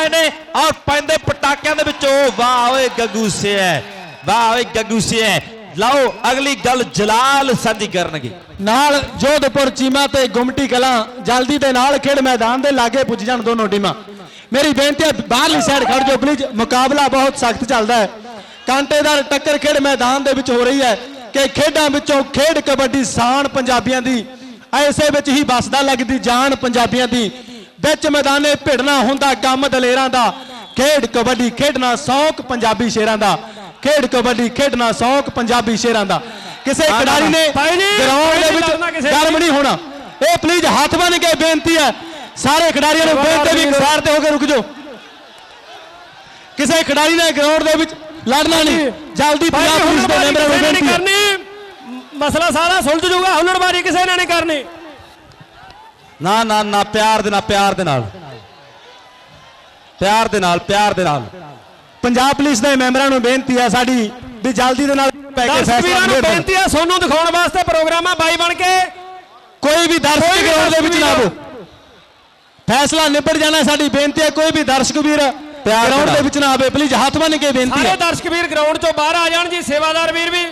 ਨੇ ਔਰ ਪੈਂਦੇ ਪਟਾਕਿਆਂ ਦੇ ਵਿੱਚੋਂ, ਵਾਹ ਓਏ ਗੱਗੂ ਸਿਆ ਵਾਹ ਓਏ ਗੱਗੂ ਸਿਆ ਲਓ, ਅਗਲੀ ਗੱਲ ਜਲਾਲ ਸਾਂਝੀ ਕਰਨਗੇ। ਨਾਲ ਜੋਧਪੁਰ ਚੀਮਾ ਤੇ ਗੁਮਟੀ ਕਲਾਂ, ਜਲਦੀ ਦੇ ਨਾਲ ਖੇਡ ਮੈਦਾਨ ਦੇ ਲਾਗੇ ਪੁੱਜ ਜਾਣ ਦੋਨੋਂ ਟੀਮਾਂ। ਮੇਰੀ ਬੇਨਤੀ ਹੈ, ਬਾਹਰਲੀ ਸਾਈਡ ਖੜ ਜਾਓ ਪਲੀਜ਼ ਮੁਕਾਬਲਾ ਬਹੁਤ ਸਖਤ ਚੱਲਦਾ ਹੈ। ਕਾਂਟੇਦਾਰ ਟੱਕਰ ਖੇਡ ਮੈਦਾਨ ਦੇ ਵਿੱਚ ਹੋ ਰਹੀ ਹੈ ਕਿ ਖੇਡਾਂ ਵਿੱਚੋਂ ਖੇਡ ਕਬੱਡੀ ਸਾਨ ਪੰਜਾਬੀਆਂ ਦੀ, ਐਸੇ ਵਿੱਚ ਹੀ ਵਸਦਾ ਲੱਗਦੀ ਜਾਨ ਪੰਜਾਬੀਆਂ ਦੀ। ਵਿੱਚ ਮੈਦਾਨੇ ਭਿੜਨਾ ਹੁੰਦਾ ਕੰਮ ਦਲੇਰਾਂ ਦਾ। ਖੇਡ ਕਬੱਡੀ ਖੇਡਣਾ ਸ਼ੌਕ ਪੰਜਾਬੀ ਸ਼ੇਰਾਂ ਦਾ। ਖੇਡ ਕਬੱਡੀ ਖੇਡਣਾ ਸ਼ੌਕ ਪੰਜਾਬੀ ਸ਼ੇਰਾਂ ਦਾ। ਕਿਸੇ ਖਿਡਾਰੀ ਨੇ ਗਰਾਊਂਡ ਦੇ ਵਿੱਚ ਗਰਮ ਨਹੀਂ ਹੋਣਾ। ਇਹ ਪਲੀਜ਼ ਹੱਥ ਬੰਨ ਕੇ ਬੇਨਤੀ ਹੈ। ਸਾਰੇ ਖਿਡਾਰੀਆਂ ਨੂੰ ਬੇਨਤੀ ਵੀ ਸਾਰ ਤੇ ਹੋ ਕੇ ਰੁਕ ਜਾਓ। ਕਿਸੇ ਖਿਡਾਰੀ ਨੇ ਗਰਾਊਂਡ ਦੇ ਵਿੱਚ ਲੜਨਾ ਨਹੀਂ। ਜਲਦੀ ਪੰਜਾਬ ਪੁਲਿਸ ਦੇ ਮੈਂਬਰਾਂ ਨੂੰ ਬੇਨਤੀ ਕਰਨੀ। ਮਸਲਾ ਸਾਰਾ ਸੁਲਝ ਜਾਊਗਾ ਹੁੱਲੜਬਾਜ਼ੀ ਕਿਸੇ ਨੇ ਨਹੀਂ ਕਰਨੀ। ਨਾ ਨਾ ਨਾ ਪਿਆਰ ਦੇ ਨਾਲ ਪਿਆਰ ਦੇ ਨਾਲ। ਪਿਆਰ ਦੇ ਨਾਲ ਪਿਆਰ ਦੇ ਨਾਲ। ਪੰਜਾਬ ਪੁਲਿਸ ਦੇ ਮੈਂਬਰਾਂ ਨੂੰ ਬੇਨਤੀ ਹੈ ਸਾਡੀ ਵੀ ਜਲਦੀ ਦੇ ਨਾਲ ਪੈ ਕੇ ਫੈਸਲਾ ਵੀਰਾਂ ਨੂੰ। ਬੇਨਤੀ ਹੈ ਸੋਨੂੰ ਦਿਖਾਉਣ ਵਾਸਤੇ ਪ੍ਰੋਗਰਾਮ ਆ ਬਾਈ ਬਣ ਕੇ। ਕੋਈ ਵੀ ਦਰਸ਼ਕ ਗਰਾਊਂਡ ਦੇ ਵਿੱਚ ਨਾ ਆਵੋ। ਫੈਸਲਾ ਨਿਬੜ ਜਾਣਾ ਸਾਡੀ ਬੇਨਤੀ ਹੈ ਕੋਈ ਵੀ ਦਰਸ਼ਕ ਵੀਰ ਗਰਾਊਂਡ। ਦੇ ਵਿੱਚ ਨਾ ਆਵੇ ਪਲੀਜ਼ ਹੱਥ ਬੰਨ ਕੇ ਬੇਨਤੀ ਸਾਰੇ ਹੈ ਦਰਸ਼ਕ ਵੀਰ ਗਰਾਊਂਡ ਚੋਂ ਬਾਹਰ ਆ ਜਾਣ ਜੀ ਸੇਵਾਦਾਰ ਵੀਰ ਵੀ।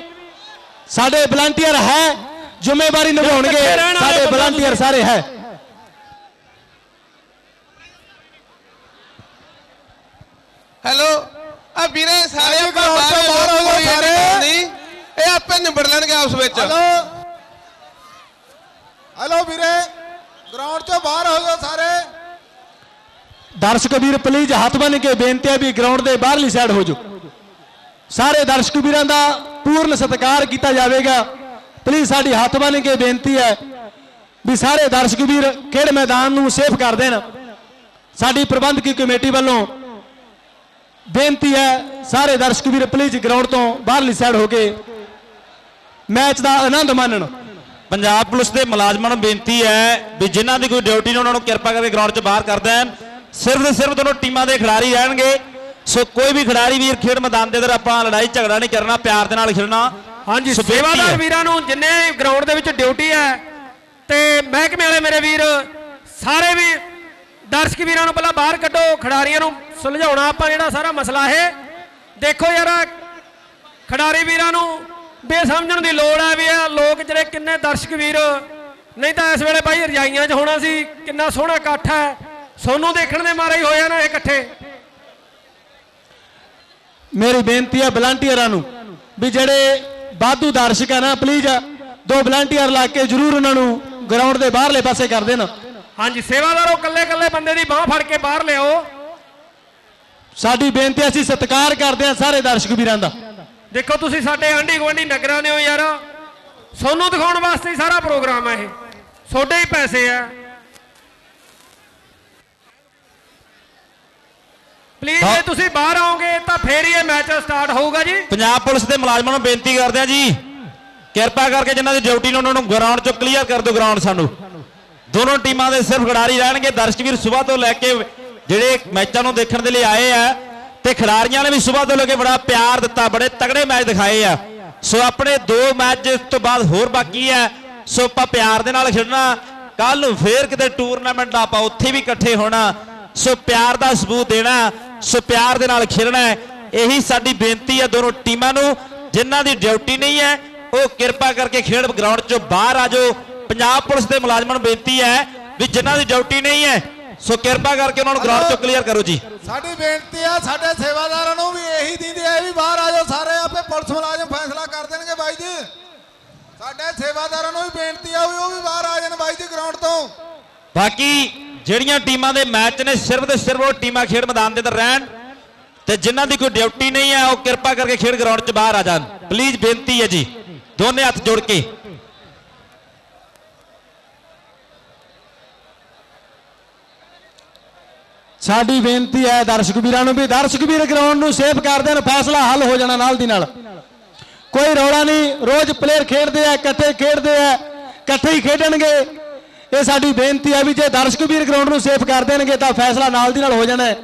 ਸਾਡੇ ਵਲੰਟੀਅਰ ਹੈ ਜ਼ਿੰਮੇਵਾਰੀ ਨਿਭਾਉਣਗੇ। ਸਾਡੇ ਵਲੰਟੀਅਰ। ਸਾਰੇ ਹੈ। ਹੈਲੋ? ਆ ਵੀਰੇ ਸਾਰੇ ਤੋਂ ਬਾਹਰ ਹੋ ਇਹ ਸਾਰੇ। ਇਹ ਆਪੇ ਨਿਬੜ ਲੈਣਗੇ ਆਪਸ ਵਿੱਚ। ਹੈਲੋ? ਹੈਲੋ ਵੀਰੇ ਗਰਾਊਂਡ ਚੋਂ ਬਾਹਰ ਹੋ ਜਾਓ ਸਾਰੇ। ਦਰਸ਼ਕ ਵੀਰ ਪਲੀਜ਼ ਹੱਥ ਬੰਨ ਕੇ ਬੇਨਤੀ ਹੈ ਵੀ ਗਰਾਊਂਡ ਦੇ ਬਾਹਰਲੀ ਸਾਈਡ ਹੋ ਜਾਓ। ਸਾਰੇ ਦਰਸ਼ਕ ਵੀਰਾਂ ਦਾ ਪੂਰਨ ਸਤਿਕਾਰ ਕੀਤਾ ਜਾਵੇਗਾ। ਪਲੀਜ਼ ਸਾਡੀ ਹੱਥ ਬੰਨ ਕੇ ਬੇਨਤੀ ਹੈ ਵੀ ਸਾਰੇ ਦਰਸ਼ਕ ਵੀਰ ਖੇਡ ਮੈਦਾਨ ਨੂੰ ਸੇਫ ਕਰ ਦੇਣ। ਸਾਡੀ ਪ੍ਰਬੰਧਕੀ ਕਮੇਟੀ ਵੱਲੋਂ ਬੇਨਤੀ ਹੈ ਸਾਰੇ ਦਰਸ਼ਕ ਵੀਰ ਪਲੀਜ਼ ਗਰਾਊਂਡ ਤੋਂ ਬਾਹਰਲੀ ਸਾਈਡ ਹੋ ਕੇ ਮੈਚ ਦਾ ਆਨੰਦ ਮਾਣਨ। ਪੰਜਾਬ ਪੁਲਿਸ ਦੇ ਮੁਲਾਜ਼ਮਾਂ ਨੂੰ ਬੇਨਤੀ ਹੈ ਵੀ ਜਿਨ੍ਹਾਂ ਦੀ ਕੋਈ ਡਿਊਟੀ ਨੇ ਉਹਨਾਂ ਨੂੰ ਕਿਰਪਾ ਕਰਕੇ ਗਰਾਊਂਡ 'ਚ ਬਾਹਰ ਕਰ ਦੇਣ। ਸਿਰਫ ਤੇ ਸਿਰਫ ਦੋਨੋਂ ਟੀਮਾਂ ਦੇ ਖਿਡਾਰੀ ਰਹਿਣਗੇ। ਸੋ ਕੋਈ ਵੀ ਖਿਡਾਰੀ ਵੀਰ ਖੇਡ ਮੈਦਾਨ ਦੇ ਅੰਦਰ ਆਪਾਂ ਲੜਾਈ ਝਗੜਾ ਨਹੀਂ ਕਰਨਾ ਪਿਆਰ ਦੇ ਨਾਲ ਖੇਡਣਾ। ਹਾਂਜੀ ਸੇਵਾਦਾਰ। ਵੀਰਾਂ ਨੂੰ ਜਿੰਨੇ ਗਰਾਊਂਡ ਦੇ ਵਿੱਚ ਡਿਊਟੀ ਹੈ ਤੇ ਮਹਿਕਮੇ ਵਾਲੇ ਮੇਰੇ ਵੀਰ ਸਾਰੇ ਵੀ ਦਰਸ਼ਕ ਵੀਰਾਂ ਨੂੰ ਪਹਿਲਾਂ ਬਾਹਰ ਕੱਢੋ, ਖਿਡਾਰੀਆਂ ਨੂੰ ਸੁਲਝਾਉਣਾ ਆਪਾਂ ਜਿਹੜਾ ਸਾਰਾ ਮਸਲਾ ਇਹ ਦੇਖੋ ਯਾਰ, ਖਿਡਾਰੀ ਵੀਰਾਂ ਨੂੰ ਬੇਸਮਝਣ ਦੀ ਲੋੜ ਹੈ ਵੀ ਇਹ ਲੋਕ ਜਿਹੜੇ ਕਿੰਨੇ ਦਰਸ਼ਕ ਵੀਰ ਨਹੀਂ ਤਾਂ ਇਸ ਵੇਲੇ ਬਾਈ ਰਜਾਈਆਂ 'ਚ ਹੋਣਾ ਸੀ, ਕਿੰਨਾ ਸੋਹਣਾ ਇਕੱਠ ਹੈ। ਸੋਨੂੰ ਦੇਖਣ ਦੇ ਮਾਰੇ ਹੀ ਹੋਇਆ ਨਾ ਇਹ ਇਕੱਠੇ। ਮੇਰੀ ਬੇਨਤੀ ਹੈ ਵਲੰਟੀਅਰਾਂ ਨੂੰ ਵੀ ਜਿਹੜੇ ਬਾਧੂ ਦਰਸ਼ਕ ਆ ਨਾ ਪਲੀਜ਼ ਦੋ ਵਲੰਟੀਅਰ ਲਾ ਕੇ ਜਰੂਰ ਉਹਨਾਂ ਨੂੰ ਗਰਾਊਂਡ ਦੇ ਬਾਹਰਲੇ ਪਾਸੇ ਕਰ ਦੇਣ। ਹਾਂਜੀ ਸੇਵਾਦਾਰੋ ਕੱਲੇ ਕੱਲੇ ਬੰਦੇ ਦੀ ਬਾਹ ਫੜ ਕੇ ਬਾਹਰ ਲਿਆਓ। ਸਾਡੀ ਬੇਨਤੀ ਅਸੀਂ ਸਤਿਕਾਰ ਕਰਦੇ ਹਾਂ ਸਾਰੇ ਦਰਸ਼ਕ ਵੀਰਾਂ ਦਾ। ਦੇਖੋ ਤੁਸੀਂ ਸਾਡੇ ਆਂਢੀ ਗੁਆਂਢੀ ਨਗਰਾਂ ਦੇ ਹੋ ਯਾਰ। ਸੋਨੂੰ ਦਿਖਾਉਣ ਵਾਸਤੇ ਹੀ ਸਾਰਾ ਪ੍ਰੋਗਰਾਮ ਹੈ ਇਹ। ਤੁਹਾਡੇ ਹੀ ਪੈਸੇ ਆ ਪਲੀਜ਼ ਜੇ ਤੁਸੀਂ ਬਾਹਰ ਆਓਗੇ ਤਾਂ ਫੇਰ ਹੀ ਇਹ ਮੈਚ ਸਟਾਰਟ ਹੋਊਗਾ ਜੀ। ਪੰਜਾਬ ਪੁਲਿਸ ਦੇ ਮੁਲਾਜ਼ਮਾਂ ਨੂੰ ਬੇਨਤੀ ਕਰਦੇ ਆ ਜੀ। ਕਿਰਪਾ ਕਰਕੇ ਜਿਨ੍ਹਾਂ ਦੀ ਡਿਊਟੀ ਨੇ ਉਹਨਾਂ ਨੂੰ ਗਰਾਊਂਡ 'ਚੋਂ ਕਲੀਅਰ ਕਰ ਦਿਓ ਗਰਾਊਂਡ ਸਾਨੂੰ। ਦੋਨੋਂ ਟੀਮਾਂ ਦੇ ਸਿਰਫ ਖਿਡਾਰੀ ਰਹਿਣਗੇ। ਦਰਸ਼ਕ ਵੀਰ ਸਵੇਰ ਤੋਂ ਲੈ ਕੇ ਜਿਹੜੇ ਮੈਚਾਂ ਨੂੰ ਦੇਖਣ ਦੇ ਲਈ ਆਏ ਆ ਤੇ ਖਿਡਾਰੀਆਂ ਨੇ ਵੀ ਸਵੇਰ ਤੋਂ ਲੈ ਕੇ ਬੜਾ ਪਿਆਰ ਦਿੱਤਾ, ਬੜੇ ਤਗੜੇ ਮੈਚ ਦਿਖਾਏ ਆ। ਸੋ ਆਪਣੇ ਦੋ ਮੈਚ ਇਸ ਤੋਂ ਬਾਅਦ ਹੋਰ ਬਾਕੀ ਆ। ਸੋ ਆਪਾਂ ਪਿਆਰ ਦੇ ਨਾਲ ਖੇਡਣਾ। ਕੱਲ ਨੂੰ ਫੇਰ ਕਿਤੇ ਟੂਰਨਾਮੈਂਟ ਆਪਾਂ ਉੱਥੇ ਵੀ ਇਕੱਠੇ ਹੋਣਾ। ਸੋ ਪਿਆਰ ਦਾ ਸਬੂਤ ਦੇਣਾ, ਸੋ ਪਿਆਰ ਦੇ ਨਾਲ ਖੇਡਣਾ ਇਹੀ ਸਾਡੀ ਬੇਨਤੀ ਹੈ ਦੋਨੋਂ ਟੀਮਾਂ ਨੂੰ। ਜਿਨ੍ਹਾਂ ਦੀ ਡਿਊਟੀ ਨਹੀਂ ਹੈ, ਉਹ ਕਿਰਪਾ ਕਰਕੇ ਖੇਡ ਗਰਾਊਂਡ ਚੋਂ ਬਾਹਰ ਆ ਜਾਓ। ਪੰਜਾਬ ਪੁਲਿਸ ਦੇ ਮੁਲਾਜ਼ਮਾਂ ਨੂੰ ਬੇਨਤੀ ਹੈ ਵੀ ਜਿਨ੍ਹਾਂ ਦੀ ਡਿਊਟੀ ਨਹੀਂ ਹੈ ਸੋ ਕਿਰਪਾ ਕਰਕੇ ਉਹਨਾਂ ਨੂੰ ਗਰਾਊਂਡ ਚੋਂ ਕਲੀਅਰ ਕਰੋ ਜੀ। ਸਾਡੀ ਬੇਨਤੀ ਆ ਸਾਡੇ ਸੇਵਾਦਾਰਾਂ ਨੂੰ ਵੀ ਇਹੀ ਦਿੰਦੇ ਆ ਵੀ ਬਾਹਰ ਆ ਜਾਓ ਸਾਰੇ ਆਪੇ ਪੁਲਿਸ ਮੁਲਾਜ਼ਮ ਫੈਸਲਾ ਕਰ ਦੇਣਗੇ ਬਾਈ ਜੀ। ਸਾਡੇ ਸੇਵਾਦਾਰਾਂ ਨੂੰ ਵੀ ਬੇਨਤੀ ਆ ਵੀ ਉਹ ਵੀ ਬਾਹਰ ਆ ਜਾਣ ਬਾਈ ਜੀ ਗਰਾਊਂਡ ਤੋਂ। ਬਾਕੀ ਜਿਹੜੀਆਂ ਟੀਮਾਂ ਦੇ ਮੈਚ ਨੇ ਸਿਰਫ ਤੇ ਸਿਰਫ ਉਹ ਟੀਮਾਂ ਖੇਡ ਮੈਦਾਨ ਦੇ ਅੰਦਰ ਰਹਿਣ ਤੇ ਜਿਨ੍ਹਾਂ ਦੀ ਕੋਈ ਡਿਊਟੀ ਨਹੀਂ ਹੈ ਉਹ ਕਿਰਪਾ ਕਰਕੇ ਖੇਡ ਗਰਾਊਂਡ 'ਚ ਬਾਹਰ ਆ ਜਾਣ। ਪਲੀਜ਼ ਬੇਨਤੀ ਹੈ ਜੀ ਦੋਨੇ ਹੱਥ ਜੋੜ ਕੇ। ਸਾਡੀ ਬੇਨਤੀ ਹੈ ਦਰਸ਼ਕ ਵੀਰਾਂ ਨੂੰ ਵੀ ਦਰਸ਼ਕ ਵੀਰ ਗਰਾਊਂਡ ਨੂੰ ਸੇਫ ਕਰ ਦੇਣ, ਫੈਸਲਾ ਹੱਲ ਹੋ ਜਾਣਾ ਨਾਲ ਦੀ ਨਾਲ। ਕੋਈ ਰੌਲਾ ਨਹੀਂ, ਰੋਜ਼ ਪਲੇਅਰ ਖੇਡਦੇ ਆ, ਇਕੱਠੇ ਖੇਡਦੇ ਆ, ਇਕੱਠੇ ਹੀ ਖੇਡਣਗੇ। ਇਹ ਸਾਡੀ ਬੇਨਤੀ ਹੈ ਵੀ ਜੇ ਦਰਸ਼ਕ ਵੀਰ ਗਰਾਊਂਡ ਨੂੰ ਸੇਫ ਕਰ ਦੇਣਗੇ ਤਾਂ ਫੈਸਲਾ ਨਾਲ ਦੀ ਨਾਲ ਹੋ ਜਾਣਾ ਹੈ।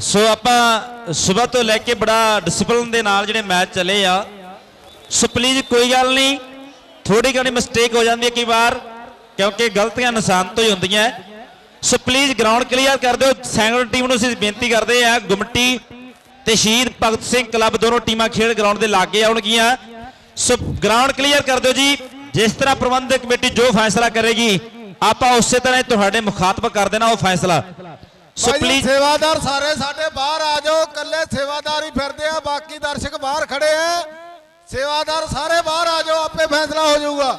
ਸੋ ਆਪਾਂ ਸਵੇਰ ਤੋਂ ਲੈ ਕੇ ਬੜਾ ਡਿਸਪਲਿਨ ਦੇ ਨਾਲ ਜਿਹੜੇ ਮੈਚ ਚੱਲੇ ਆ। ਸੋ ਪਲੀਜ਼ ਕੋਈ ਗੱਲ ਨਹੀਂ ਥੋੜੀ ਘਣੀ ਮਿਸਟੇਕ ਹੋ ਜਾਂਦੀ ਹੈ ਕਈ ਵਾਰ, ਕਿਉਂਕਿ ਗਲਤੀਆਂ ਨਿਸ਼ਾਨ ਤੋਂ ਹੀ ਹੁੰਦੀਆਂ। ਸੋ ਪਲੀਜ਼ ਗਰਾਊਂਡ ਕਲੀਅਰ ਕਰ ਦਿਓ, ਸੈਂਗਲ ਟੀਮ ਨੂੰ ਅਸੀਂ ਬੇਨਤੀ ਕਰਦੇ ਆ, ਗੁਮਟੀ ਤੇ ਸ਼ਹੀਦ ਭਗਤ ਸਿੰਘ ਕਲੱਬ ਦੋਨੋਂ ਟੀਮਾਂ ਖੇਡ ਗਰਾਊਂਡ ਦੇ ਲਾਗੇ ਆਉਣਗੀਆਂ। ਸੋ ਗਰਾਊਂਡ ਕਲੀਅਰ ਕਰ ਦਿਓ ਜੀ, ਜਿਸ ਤਰ੍ਹਾਂ ਪ੍ਰਬੰਧਕ ਕਮੇਟੀ ਜੋ ਫੈਸਲਾ ਕਰੇਗੀ, ਆਪਾਂ ਉਸੇ ਤਰ੍ਹਾਂ ਹੀ ਤੁਹਾਡੇ ਮੁਖਾਤਬ ਕਰ ਦੇਣਾ ਉਹ ਫੈਸਲਾ। ਸੋ ਪਲੀਜ਼ ਸੇਵਾਦਾਰ ਸਾਰੇ ਸਾਡੇ ਬਾਹਰ ਆ ਜਾਓ ਕੱਲੇ ਸੇਵਾਦਾਰ ਹੀ ਫਿਰਦੇ ਆ ਬਾਕੀ ਦਰਸ਼ਕ ਬਾਹਰ ਖੜੇ ਆ। ਸੇਵਾਦਾਰ ਸਾਰੇ ਬਾਹਰ ਆ ਜਾਓ ਆਪੇ ਫੈਸਲਾ ਹੋ ਜਾਊਗਾ।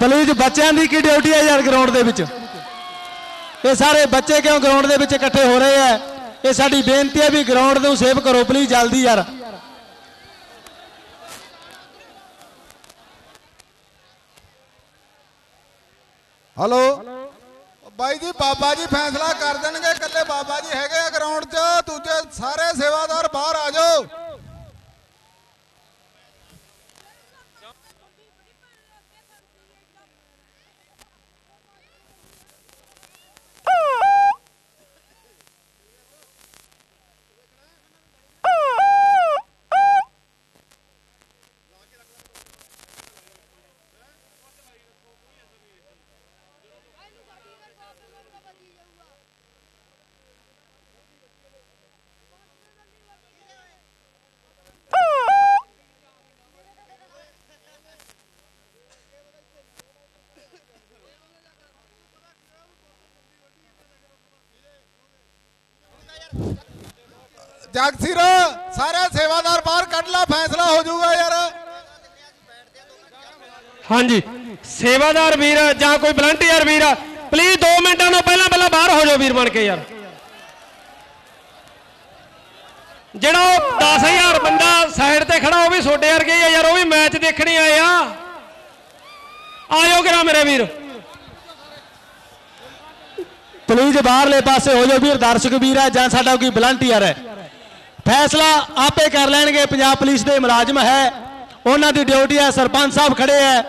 ਪਲੀਜ਼ ਬੱਚਿਆਂ ਦੀ ਕੀ ਡਿਊਟੀ ਹੈ ਯਾਰ ਗਰਾਊਂਡ ਦੇ ਵਿੱਚ? ਇਹ ਸਾਰੇ ਬੱਚੇ ਕਿਉਂ ਗਰਾਊਂਡ ਦੇ ਵਿੱਚ ਇਕੱਠੇ ਹੋ ਰਹੇ ਆ? ਇਹ ਸਾਡੀ ਬੇਨਤੀ ਹੈ ਵੀ ਗਰਾਊਂਡ ਨੂੰ ਸੇਵ ਕਰੋ ਪਲੀਜ਼ ਜਲਦੀ ਯਾਰ। ਹਲੋ ਬਾਈ ਜੀ ਬਾਬਾ ਜੀ ਫੈਸਲਾ ਕਰ ਦੇਣਗੇ ਕੱਲੇ ਬਾਬਾ ਜੀ ਹੈਗੇ ਆ ਗਰਾਊਂਡ 'ਚ। ਦੂਜੇ ਸਾਰੇ ਸੇਵਾਦਾਰ ਬਾਹਰ ਆ ਜਾਓ। ਜਗਸੀਰ, ਸਾਰੇ ਸੇਵਾਦਾਰ ਬਾਹਰ ਕੱਢ ਲਾ, ਫੈਸਲਾ ਹੋ ਜਾਊਗਾ ਯਾਰ। ਹਾਂਜੀ, ਸੇਵਾਦਾਰ ਵੀਰ, ਜਾਂ ਕੋਈ ਵਲੰਟੀਅਰ ਵੀਰ ਪਲੀਜ਼ 2 ਮਿੰਟਾਂ ਤੋਂ ਪਹਿਲਾਂ ਪਹਿਲਾਂ ਬਾਹਰ ਹੋ ਜਾਓ ਵੀਰ ਬਣ ਕੇ ਯਾਰ। ਜਿਹੜਾ ਉਹ 10000 ਬੰਦਾ ਸਾਈਡ ਤੇ ਖੜਾ, ਉਹ ਵੀ ਛੋਟੇ ਵਰਗੇ ਹੀ ਆ ਯਾਰ, ਉਹ ਵੀ ਮੈਚ ਦੇਖਣੇ ਆਏ ਆ। ਆਇਓ ਕਿਰਾ ਮੇਰੇ ਵੀਰ। ਪਲੀਜ਼ ਬਾਹਰਲੇ ਪਾਸੇ ਹੋ ਜਾਓ ਵੀਰ, ਦਰਸ਼ਕ ਵੀਰ ਹੈ ਜਾਂ ਸਾਡਾ ਕੋਈ ਵਲੰਟੀਅਰ ਹੈ। ਫੈਸਲਾ ਆਪੇ ਕਰ ਲੈਣਗੇ, ਪੰਜਾਬ ਪੁਲਿਸ ਦੇ ਮੁਲਾਜ਼ਮ ਹੈ। ਉਹਨਾਂ ਦੀ ਡਿਊਟੀ ਹੈ, ਸਰਪੰਚ ਸਾਹਿਬ ਖੜੇ ਹੈ।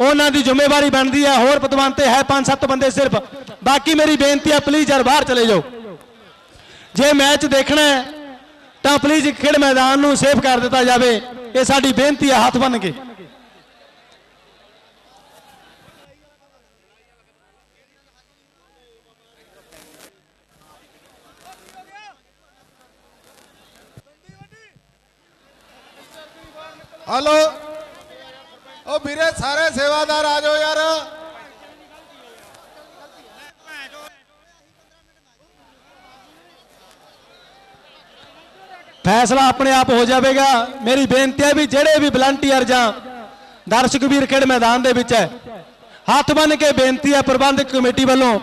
ਉਹਨਾਂ ਦੀ ਜ਼ਿੰਮੇਵਾਰੀ ਬਣਦੀ ਹੈ, ਹੋਰ ਪਤਵੰਤੇ ਹੈ ਪੰਜ ਸੱਤ ਬੰਦੇ ਸਿਰਫ। ਬਾਕੀ ਮੇਰੀ ਬੇਨਤੀ ਹੈ ਪਲੀਜ਼ ਯਾਰ ਬਾਹਰ ਚਲੇ ਜਾਓ। ਜੇ ਮੈਚ ਦੇਖਣਾ ਹੈ, ਤਾਂ ਪਲੀਜ਼ ਖੇਡ ਮੈਦਾਨ ਨੂੰ ਸੇਫ ਕਰ ਦਿੱਤਾ ਜਾਵੇ। ਇਹ ਸਾਡੀ ਬੇਨਤੀ ਹੈ, ਹੱਥ ਬੰਨ ਕੇ। ਹਲੋ। ਉਹ ਵੀਰੇ ਸਾਰੇ ਸੇਵਾਦਾਰ ਆ ਜਾਓ ਯਾਰ। ਫੈਸਲਾ ਆਪਣੇ ਆਪ ਹੋ ਜਾਵੇਗਾ। ਮੇਰੀ ਬੇਨਤੀ ਹੈ ਵੀ ਜਿਹੜੇ ਵੀ ਵਲੰਟੀਅਰ ਜਾਂ ਦਰਸ਼ਕ ਵੀਰ ਖੇਡ ਮੈਦਾਨ ਦੇ ਵਿੱਚ ਹੈ, ਹੱਥ ਬੰਨ ਕੇ ਬੇਨਤੀ ਹੈ ਪ੍ਰਬੰਧਕ ਕਮੇਟੀ ਵੱਲੋਂ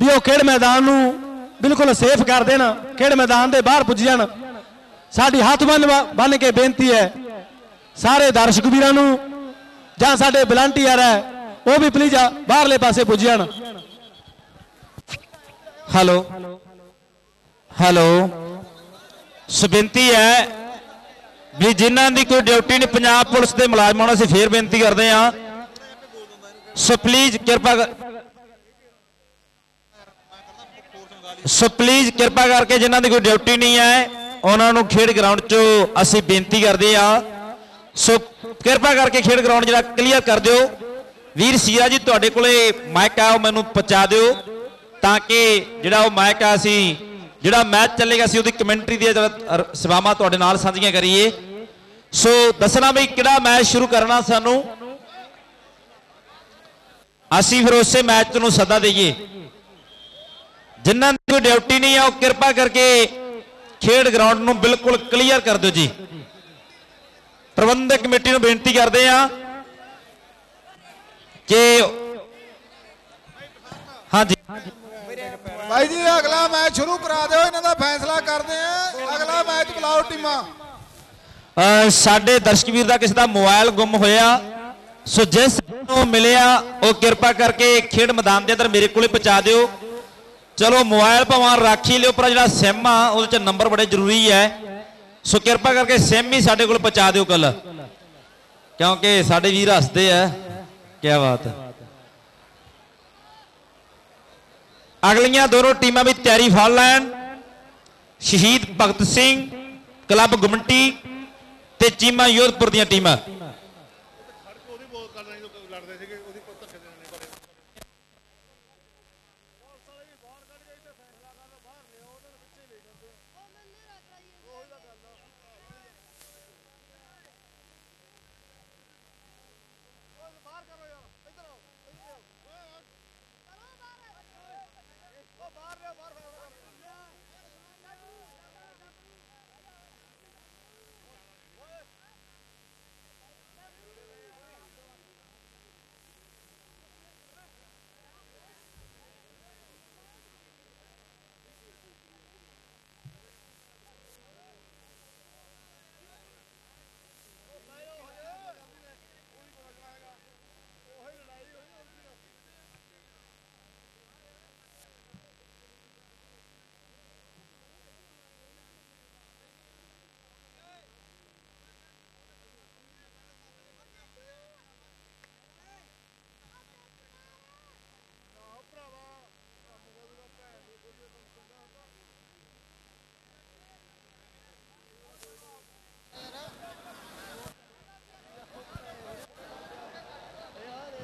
ਵੀ ਉਹ ਖੇਡ ਮੈਦਾਨ ਨੂੰ ਬਿਲਕੁਲ ਸੇਫ ਕਰ ਦੇਣ, ਖੇਡ ਮੈਦਾਨ ਦੇ ਬਾਹਰ ਪੁੱਜ ਜਾਣ। ਸਾਡੀ ਹੱਥ ਬੰਨ ਬੰਨ ਕੇ ਬੇਨਤੀ ਹੈ ਸਾਰੇ ਦਰਸ਼ਕ ਵੀਰਾਂ ਨੂੰ, ਜਾਂ ਸਾਡੇ ਵਲੰਟੀਅਰ ਹੈ, ਉਹ ਵੀ ਪਲੀਜ਼ ਬਾਹਰਲੇ ਪਾਸੇ ਪੁੱਜ ਜਾਣ। ਹੈਲੋ ਹੈਲੋ ਸੋ ਬੇਨਤੀ ਹੈ ਵੀ ਜਿਨ੍ਹਾਂ ਦੀ ਕੋਈ ਡਿਊਟੀ ਨਹੀਂ, ਪੰਜਾਬ ਪੁਲਿਸ ਦੇ ਮੁਲਾਜ਼ਮਾਂ ਨੂੰ ਅਸੀਂ ਫੇਰ ਬੇਨਤੀ ਕਰਦੇ ਹਾਂ। ਸੋ ਪਲੀਜ਼ ਕਿਰਪਾ ਕਰ- ਸੋ ਪਲੀਜ਼ ਕਿਰਪਾ ਕਰਕੇ ਜਿਨ੍ਹਾਂ ਦੀ ਕੋਈ ਡਿਊਟੀ ਨਹੀਂ ਹੈ, ਉਹਨਾਂ ਨੂੰ ਖੇਡ ਗਰਾਊਂਡ 'ਚੋਂ ਅਸੀਂ ਬੇਨਤੀ ਕਰਦੇ ਹਾਂ। ਸੋ ਕਿਰਪਾ ਕਰਕੇ ਖੇਡ ਗਰਾਊਂਡ ਜਿਹੜਾ ਕਲੀਅਰ ਕਰ ਦਿਓ। ਵੀਰ ਸੀਰਾ ਜੀ, ਤੁਹਾਡੇ ਕੋਲੇ ਮਾਈਕ ਆ, ਉਹ ਮੈਨੂੰ ਪਹੁੰਚਾ ਦਿਓ ਤਾਂ ਕਿ ਜਿਹੜਾ ਉਹ ਮਾਈਕ ਆ ਅਸੀਂ, ਜਿਹੜਾ ਮੈਚ ਚੱਲੇਗਾ ਸੀ ਉਹਦੀ ਕਮੈਂਟਰੀ ਦੀਆਂ ਸੇਵਾਵਾਂ ਤੁਹਾਡੇ ਨਾਲ ਸਾਂਝੀਆਂ ਕਰੀਏ। ਸੋ ਦੱਸਣਾ ਵੀ ਕਿਹੜਾ ਮੈਚ ਸ਼ੁਰੂ ਕਰਨਾ ਸਾਨੂੰ। ਅਸੀਂ ਫਿਰ ਉਸੇ ਮੈਚ ਨੂੰ ਸੱਦਾ ਦਈਏ। ਜਿਨ੍ਹਾਂ ਦੀ ਕੋਈ ਡਿਊਟੀ ਨਹੀਂ ਆ, ਉਹ ਕਿਰਪਾ ਕਰਕੇ ਖੇਡ ਗਰਾਊਂਡ ਨੂੰ ਬਿਲਕੁਲ ਕਲੀਅਰ ਕਰ ਦਿਓ ਜੀ। ਪ੍ਰਬੰਧਕ ਕਮੇਟੀ ਨੂੰ ਬੇਨਤੀ ਕਰਦੇ ਆ ਕਿ ਹਾਂਜੀ। ਭਾਈ ਜੀ ਅਗਲਾ ਮੈਚ ਸ਼ੁਰੂ ਕਰਾ ਦਿਓ ਇਹਨਾਂ ਦਾ ਫੈਸਲਾ ਕਰਦੇ ਆ ਅਗਲਾ ਮੈਚ ਬੁਲਾਓ ਟੀਮਾਂ। ਸਾਡੇ ਦਰਸ਼ਕ ਵੀਰ ਦਾ ਕਿਸੇ ਦਾ ਮੋਬਾਈਲ ਗੁੰਮ ਹੋਇਆ। ਸੋ ਜਿਸ ਨੂੰ ਮਿਲਿਆ ਉਹ ਕਿਰਪਾ ਕਰਕੇ ਖੇਡ ਮੈਦਾਨ ਦੇ ਅੰਦਰ ਮੇਰੇ ਕੋਲੇ ਪਹੁੰਚਾ ਦਿਓ। ਚਲੋ ਮੋਬਾਈਲ ਭਾਵੇਂ ਰਾਖੀ ਲਿਓ ਪਰ ਜਿਹੜਾ ਸਿਮ ਆ ਉਹਦੇ ਚ ਨੰਬਰ ਬੜੇ ਜ਼ਰੂਰੀ ਹੈ। ਸੋ ਕਿਰਪਾ ਕਰਕੇ ਸੈਮੀ ਸਾਡੇ ਕੋਲ ਪਹੁੰਚਾ ਦਿਓ ਕੱਲ। ਕਿਉਂਕਿ ਸਾਡੇ ਵੀਰ ਹੱਸਦੇ ਆ। ਕੀ ਬਾਤ। ਹੈ ਅਗਲੀਆਂ ਦੋਨੋਂ ਟੀਮਾਂ ਵੀ ਤਿਆਰੀ ਫੜ ਲੈਣ। ਸ਼ਹੀਦ ਭਗਤ ਸਿੰਘ, ਕਲੱਬ ਗੁਮੰਟੀ ਤੇ ਚੀਮਾ ਯੋਧਪੁਰ ਦੀਆਂ ਟੀਮਾਂ।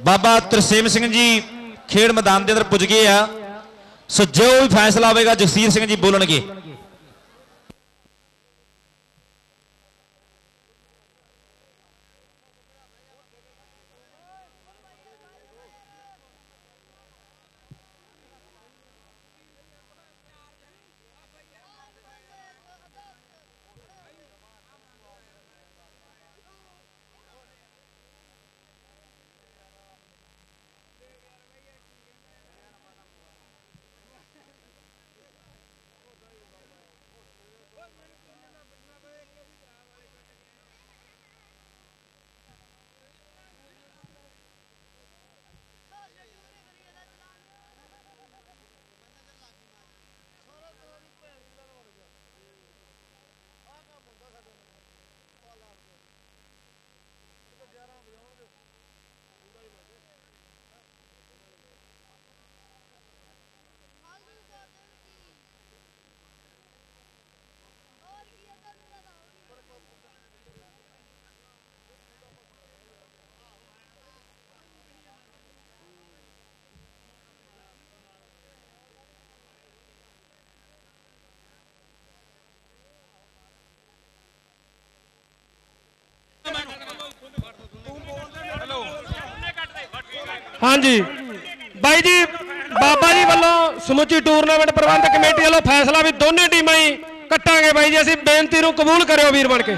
ਬਾਬਾ ਤਰਸੇਮ ਸਿੰਘ ਜੀ ਖੇਡ ਮੈਦਾਨ ਦੇ ਅੰਦਰ ਪੁੱਜ ਗਏ ਆ। ਸੋ ਜੋ ਵੀ ਫੈਸਲਾ ਹੋਵੇਗਾ ਜਗਸੀਰ ਸਿੰਘ ਜੀ ਬੋਲਣਗੇ। ਹਾਂਜੀ। ਬਾਈ ਜੀ, ਬਾਬਾ ਜੀ ਵੱਲੋਂ ਸਮੁੱਚੀ ਟੂਰਨਾਮੈਂਟ ਪ੍ਰਬੰਧਕ ਕਮੇਟੀ ਵੱਲੋਂ ਫੈਸਲਾ ਵੀ ਦੋਨੇ ਟੀਮਾਂ ਹੀ ਕੱਟਾਂਗੇ ਬਾਈ ਜੀ, ਅਸੀਂ ਬੇਨਤੀ ਨੂੰ ਕਬੂਲ ਕਰਿਓ ਵੀਰ ਬਣ ਕੇ।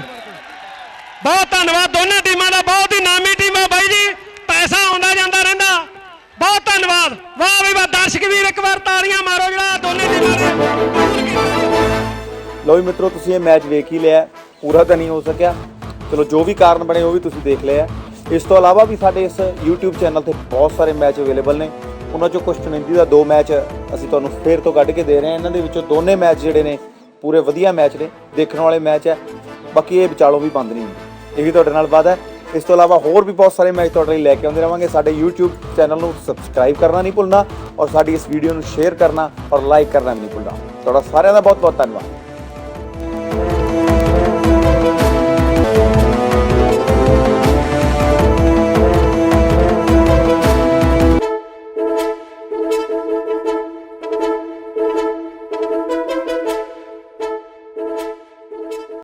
ਬਹੁਤ ਧੰਨਵਾਦ, ਦੋਨੇ ਟੀਮਾਂ ਦਾ ਬਹੁਤ ਹੀ ਨਾਮੀ ਟੀਮ ਹੈ ਬਾਈ ਜੀ। ਪੈਸਾ ਆਉਂਦਾ ਜਾਂਦਾ ਰਹਿੰਦਾ। ਬਹੁਤ ਧੰਨਵਾਦ। ਵਾਹ ਬਈ ਵਾਹ, ਦਰਸ਼ਕ ਵੀਰ ਇੱਕ ਵਾਰ ਤਾੜੀਆਂ ਮਾਰੋ ਜਿਹੜਾ ਦੋਨੇ ਟੀਮਾਂ ਦੇ। ਲੋ ਵੀ ਮਿੱਤਰੋ, ਤੁਸੀਂ ਇਹ ਮੈਚ ਵੇਖ ਹੀ ਲਿਆ। ਪੂਰਾ ਤਾਂ ਨਹੀਂ ਹੋ ਸਕਿਆ। ਚਲੋ, ਜੋ ਵੀ ਕਾਰਨ ਬਣੇ ਉਹ ਵੀ ਤੁਸੀਂ ਦੇਖ ਲਿਆ। ਇਸ ਤੋਂ ਇਲਾਵਾ ਵੀ ਸਾਡੇ ਇਸ YouTube ਚੈਨਲ ਤੇ ਬਹੁਤ ਸਾਰੇ ਮੈਚ ਅਵੇਲੇਬਲ ਨੇ। ਉਹਨਾਂ ਚੋਂ ਕੁਝ ਚੁਣਿੰਦੀ ਦਾ ਦੋ ਮੈਚ ਅਸੀਂ ਤੁਹਾਨੂੰ ਫੇਰ ਤੋਂ ਕੱਢ ਕੇ ਦੇ ਰਹੇ ਹਾਂ। ਇਹਨਾਂ ਦੇ ਵਿੱਚੋਂ ਦੋਨੇ ਮੈਚ ਜਿਹੜੇ ਨੇ, ਪੂਰੇ ਵਧੀਆ ਮੈਚ ਨੇ। ਦੇਖਣ ਵਾਲੇ ਮੈਚ ਹੈ। ਬਾਕੀ ਇਹ ਵਿਚਾਲੋਂ ਵੀ ਬੰਦ ਨਹੀਂ ਹੁੰਦੇ। ਇਹ ਵੀ ਤੁਹਾਡੇ ਨਾਲ ਵਾਅਦਾ ਹੈ। ਇਸ ਤੋਂ ਇਲਾਵਾ ਹੋਰ ਵੀ ਬਹੁਤ ਸਾਰੇ ਮੈਚ ਤੁਹਾਡੇ ਲਈ ਲੈ ਕੇ ਆਉਂਦੇ ਰਵਾਂਗੇ। ਸਾਡੇ YouTube ਚੈਨਲ ਨੂੰ ਸਬਸਕ੍ਰਾਈਬ ਕਰਨਾ ਨਹੀਂ ਭੁੱਲਣਾ ਔਰ ਸਾਡੀ ਇਸ ਵੀਡੀਓ ਨੂੰ ਸ਼ੇਅਰ ਕਰਨਾ ਔਰ ਲਾਈਕ ਕਰਨਾ ਵੀ ਨਹੀਂ ਭੁੱਲਣਾ। ਤੁਹਾਡਾ ਸਾਰਿਆਂ ਦਾ ਬਹੁਤ ਬਹੁਤ ਧੰਨਵਾਦ।